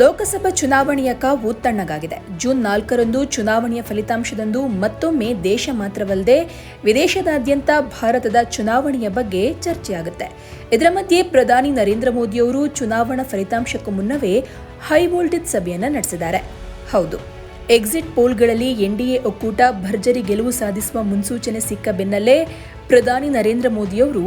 ಲೋಕಸಭಾ ಚುನಾವಣೆಯ ಕಾವು ತಣ್ಣಗಾಗಿದೆ. ಜೂನ್ ನಾಲ್ಕರಂದು ಚುನಾವಣೆಯ ಫಲಿತಾಂಶದಂದು ಮತ್ತೊಮ್ಮೆ ದೇಶ ಮಾತ್ರವಲ್ಲದೆ ವಿದೇಶದಾದ್ಯಂತ ಭಾರತದ ಚುನಾವಣೆಯ ಬಗ್ಗೆ ಚರ್ಚೆಯಾಗುತ್ತೆ. ಇದರ ಮಧ್ಯೆ ಪ್ರಧಾನಿ ನರೇಂದ್ರ ಮೋದಿಯವರು ಚುನಾವಣಾ ಫಲಿತಾಂಶಕ್ಕೂ ಮುನ್ನವೇ ಹೈ ವೋಲ್ಟೇಜ್ ಸಭೆಯನ್ನು ನಡೆಸಿದ್ದಾರೆ. ಹೌದು, ಎಕ್ಸಿಟ್ ಪೋಲ್ಗಳಲ್ಲಿ ಎನ್ಡಿಎ ಒಕ್ಕೂಟ ಭರ್ಜರಿ ಗೆಲುವು ಸಾಧಿಸುವ ಮುನ್ಸೂಚನೆ ಸಿಕ್ಕ ಬೆನ್ನಲ್ಲೇ ಪ್ರಧಾನಿ ನರೇಂದ್ರ ಮೋದಿಯವರು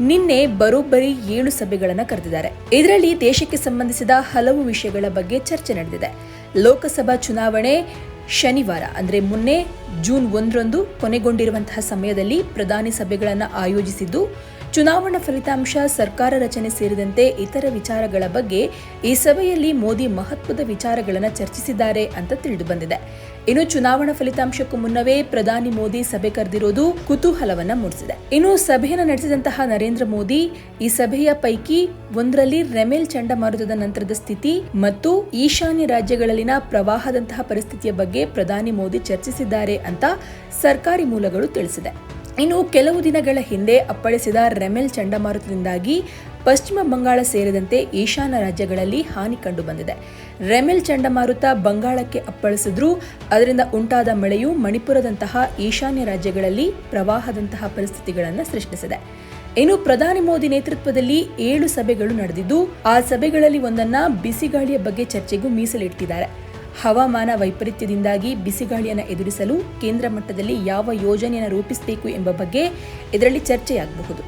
ನಿನ್ನೆ ಬರೋಬ್ಬರಿ ಏಳು ಸಭೆಗಳನ್ನು ಕರೆದಿದ್ದಾರೆ. ಇದರಲ್ಲಿ ದೇಶಕ್ಕೆ ಸಂಬಂಧಿಸಿದ ಹಲವು ವಿಷಯಗಳ ಬಗ್ಗೆ ಚರ್ಚೆ ನಡೆದಿದೆ. ಲೋಕಸಭಾ ಚುನಾವಣೆ ಶನಿವಾರ, ಅಂದರೆ ಮೊನ್ನೆ ಜೂನ್ ಒಂದರಂದು ಕೊನೆಗೊಂಡಿರುವಂತಹ ಸಮಯದಲ್ಲಿ ಪ್ರಧಾನಿ ಸಭೆಗಳನ್ನು ಆಯೋಜಿಸಿದ್ದು ಚುನಾವಣಾ ಫಲಿತಾಂಶ, ಸರ್ಕಾರ ರಚನೆ ಸೇರಿದಂತೆ ಇತರ ವಿಚಾರಗಳ ಬಗ್ಗೆ ಈ ಸಭೆಯಲ್ಲಿ ಮೋದಿ ಮಹತ್ವದ ವಿಚಾರಗಳನ್ನು ಚರ್ಚಿಸಿದ್ದಾರೆ ಅಂತ ತಿಳಿದುಬಂದಿದೆ. ಇನ್ನು ಚುನಾವಣಾ ಫಲಿತಾಂಶಕ್ಕೂ ಮುನ್ನವೇ ಪ್ರಧಾನಿ ಮೋದಿ ಸಭೆ ಕರೆದಿರೋದು ಕುತೂಹಲವನ್ನ ಮೂಡಿಸಿದೆ. ಇನ್ನು ಸಭೆಯನ್ನು ನಡೆಸಿದಂತಹ ನರೇಂದ್ರ ಮೋದಿ ಈ ಸಭೆಯ ಪೈಕಿ ಒಂದರಲ್ಲಿ ರೆಮೆಲ್ ಚಂಡಮಾರುತದ ನಂತರದ ಸ್ಥಿತಿ ಮತ್ತು ಈಶಾನ್ಯ ರಾಜ್ಯಗಳಲ್ಲಿನ ಪ್ರವಾಹದಂತಹ ಪರಿಸ್ಥಿತಿಯ ಬಗ್ಗೆ ಪ್ರಧಾನಿ ಮೋದಿ ಚರ್ಚಿಸಿದ್ದಾರೆ ಅಂತ ಸರ್ಕಾರಿ ಮೂಲಗಳು ತಿಳಿಸಿದೆ. ಇನ್ನು ಕೆಲವು ದಿನಗಳ ಹಿಂದೆ ಅಪ್ಪಳಿಸಿದ ರೆಮೆಲ್ ಚಂಡಮಾರುತದಿಂದಾಗಿ ಪಶ್ಚಿಮ ಬಂಗಾಳ ಸೇರಿದಂತೆ ಈಶಾನ್ಯ ರಾಜ್ಯಗಳಲ್ಲಿ ಹಾನಿ ಕಂಡುಬಂದಿದೆ. ರೆಮೆಲ್ ಚಂಡಮಾರುತ ಬಂಗಾಳಕ್ಕೆ ಅಪ್ಪಳಿಸಿದ್ರೂ ಅದರಿಂದ ಉಂಟಾದ ಮಳೆಯು ಮಣಿಪುರದಂತಹ ಈಶಾನ್ಯ ರಾಜ್ಯಗಳಲ್ಲಿ ಪ್ರವಾಹದಂತಹ ಪರಿಸ್ಥಿತಿಗಳನ್ನು ಸೃಷ್ಟಿಸಿದೆ. ಇನ್ನು ಪ್ರಧಾನಿ ಮೋದಿ ನೇತೃತ್ವದಲ್ಲಿ ಏಳು ಸಭೆಗಳು ನಡೆದಿದ್ದು, ಆ ಸಭೆಗಳಲ್ಲಿ ಒಂದನ್ನ ಬಿಸಿಗಾಳಿಯ ಬಗ್ಗೆ ಚರ್ಚೆಗೂ ಮೀಸಲಿಟ್ಟಿದ್ದಾರೆ. ಹವಾಮಾನ ವೈಪರೀತ್ಯದಿಂದಾಗಿ ಬಿಸಿಗಾಳಿಯನ್ನು ಎದುರಿಸಲು ಕೇಂದ್ರ ಮಟ್ಟದಲ್ಲಿ ಯಾವ ಯೋಜನೆಯನ್ನು ರೂಪಿಸಬೇಕು ಎಂಬ ಬಗ್ಗೆ ಇದರಲ್ಲಿ ಚರ್ಚೆಯಾಗಬಹುದು.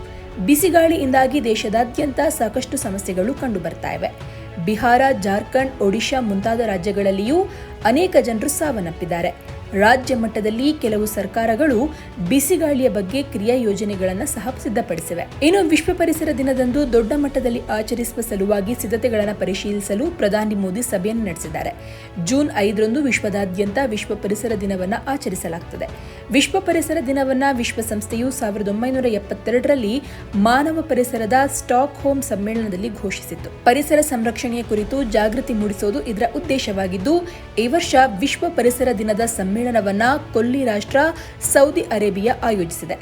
ಬಿಸಿಗಾಳಿಯಿಂದಾಗಿ ದೇಶದಾದ್ಯಂತ ಸಾಕಷ್ಟು ಸಮಸ್ಯೆಗಳು ಕಂಡುಬರ್ತಾ ಇವೆ. ಬಿಹಾರ, ಜಾರ್ಖಂಡ್, ಒಡಿಶಾ ಮುಂತಾದ ರಾಜ್ಯಗಳಲ್ಲಿಯೂ ಅನೇಕ ಜನರು ಸಾವನ್ನಪ್ಪಿದ್ದಾರೆ. ರಾಜ್ಯ ಮಟ್ಟದಲ್ಲಿ ಕೆಲವು ಸರ್ಕಾರಗಳು ಬಿಸಿಗಾಳಿಯ ಬಗ್ಗೆ ಕ್ರಿಯಾ ಯೋಜನೆಗಳನ್ನು ಸಹ ಸಿದ್ಧಪಡಿಸಿವೆ. ಇನ್ನು ವಿಶ್ವ ಪರಿಸರ ದಿನದಂದು ದೊಡ್ಡ ಮಟ್ಟದಲ್ಲಿ ಆಚರಿಸುವ ಸಲುವಾಗಿ ಸಿದ್ಧತೆಗಳನ್ನು ಪರಿಶೀಲಿಸಲು ಪ್ರಧಾನಿ ಮೋದಿ ಸಭೆಯನ್ನು ನಡೆಸಿದ್ದಾರೆ. ಜೂನ್ ಐದರಂದು ವಿಶ್ವದಾದ್ಯಂತ ವಿಶ್ವ ಪರಿಸರ ದಿನವನ್ನು ಆಚರಿಸಲಾಗುತ್ತದೆ ವಿಶ್ವ ಪರಿಸರ ದಿನವನ್ನ ವಿಶ್ವಸಂಸ್ಥೆಯು ಸಾವಿರದ ಒಂಬೈನೂರ ಎಪ್ಪತ್ತೆರಡರಲ್ಲಿ ಮಾನವ ಪರಿಸರದ ಸ್ಟಾಕ್ ಹೋಮ್ ಸಮ್ಮೇಳನದಲ್ಲಿ ಘೋಷಿಸಿತ್ತು. ಪರಿಸರ ಸಂರಕ್ಷಣೆಯ ಕುರಿತು ಜಾಗೃತಿ ಮೂಡಿಸುವುದು ಇದರ ಉದ್ದೇಶವಾಗಿದ್ದು, ಈ ವರ್ಷ ವಿಶ್ವ ಪರಿಸರ ದಿನದ ಸಮ್ಮೇಳನವನ್ನ ಕೊಲ್ಲಿ ರಾಷ್ಟ್ರ, ಸೌದಿ ಅರೇಬಿಯಾ ಆಯೋಜಿಸಿದೆ.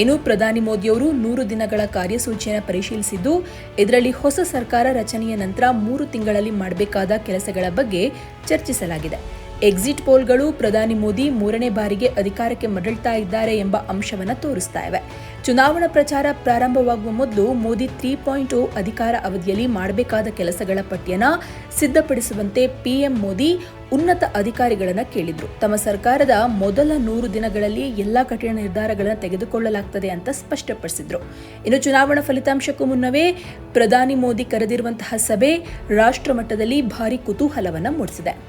ಇನ್ನು ಪ್ರಧಾನಿ ಮೋದಿಯವರು ನೂರು ದಿನಗಳ ಕಾರ್ಯಸೂಚಿಯನ್ನು ಪರಿಶೀಲಿಸಿದ್ದು, ಇದರಲ್ಲಿ ಹೊಸ ಸರ್ಕಾರ ರಚನೆಯ ನಂತರ ಮೂರು ತಿಂಗಳಲ್ಲಿ ಮಾಡಬೇಕಾದ ಕೆಲಸಗಳ ಬಗ್ಗೆ ಚರ್ಚಿಸಲಾಗಿದೆ. ಎಕ್ಸಿಟ್ ಪೋಲ್ಗಳು ಪ್ರಧಾನಿ ಮೋದಿ ಮೂರನೇ ಬಾರಿಗೆ ಅಧಿಕಾರಕ್ಕೆ ಮರಳುತ್ತಾ ಇದ್ದಾರೆ ಎಂಬ ಅಂಶವನ್ನು ತೋರಿಸ್ತಾ ಇವೆ. ಚುನಾವಣಾ ಪ್ರಚಾರ ಪ್ರಾರಂಭವಾಗುವ ಮೊದಲು ಮೋದಿ ತ್ರೀ ಪಾಯಿಂಟ್ ಓ ಅಧಿಕಾರ ಅವಧಿಯಲ್ಲಿ ಮಾಡಬೇಕಾದ ಕೆಲಸಗಳ ಪಟ್ಟಿಯನ್ನು ಸಿದ್ಧಪಡಿಸುವಂತೆ ಪಿಎಂ ಮೋದಿ ಉನ್ನತ ಅಧಿಕಾರಿಗಳನ್ನು ಕೇಳಿದ್ರು. ತಮ್ಮ ಸರ್ಕಾರದ ಮೊದಲ ನೂರು ದಿನಗಳಲ್ಲಿ ಎಲ್ಲ ಕಠಿಣ ನಿರ್ಧಾರಗಳನ್ನು ತೆಗೆದುಕೊಳ್ಳಲಾಗ್ತದೆ ಅಂತ ಸ್ಪಷ್ಟಪಡಿಸಿದ್ರು. ಇನ್ನು ಚುನಾವಣಾ ಫಲಿತಾಂಶಕ್ಕೂ ಮುನ್ನವೇ ಪ್ರಧಾನಿ ಮೋದಿ ಕರೆದಿರುವಂತಹ ಸಭೆ ರಾಷ್ಟ್ರ ಮಟ್ಟದಲ್ಲಿ ಭಾರಿ ಕುತೂಹಲವನ್ನ ಮೂಡಿಸಿದೆ.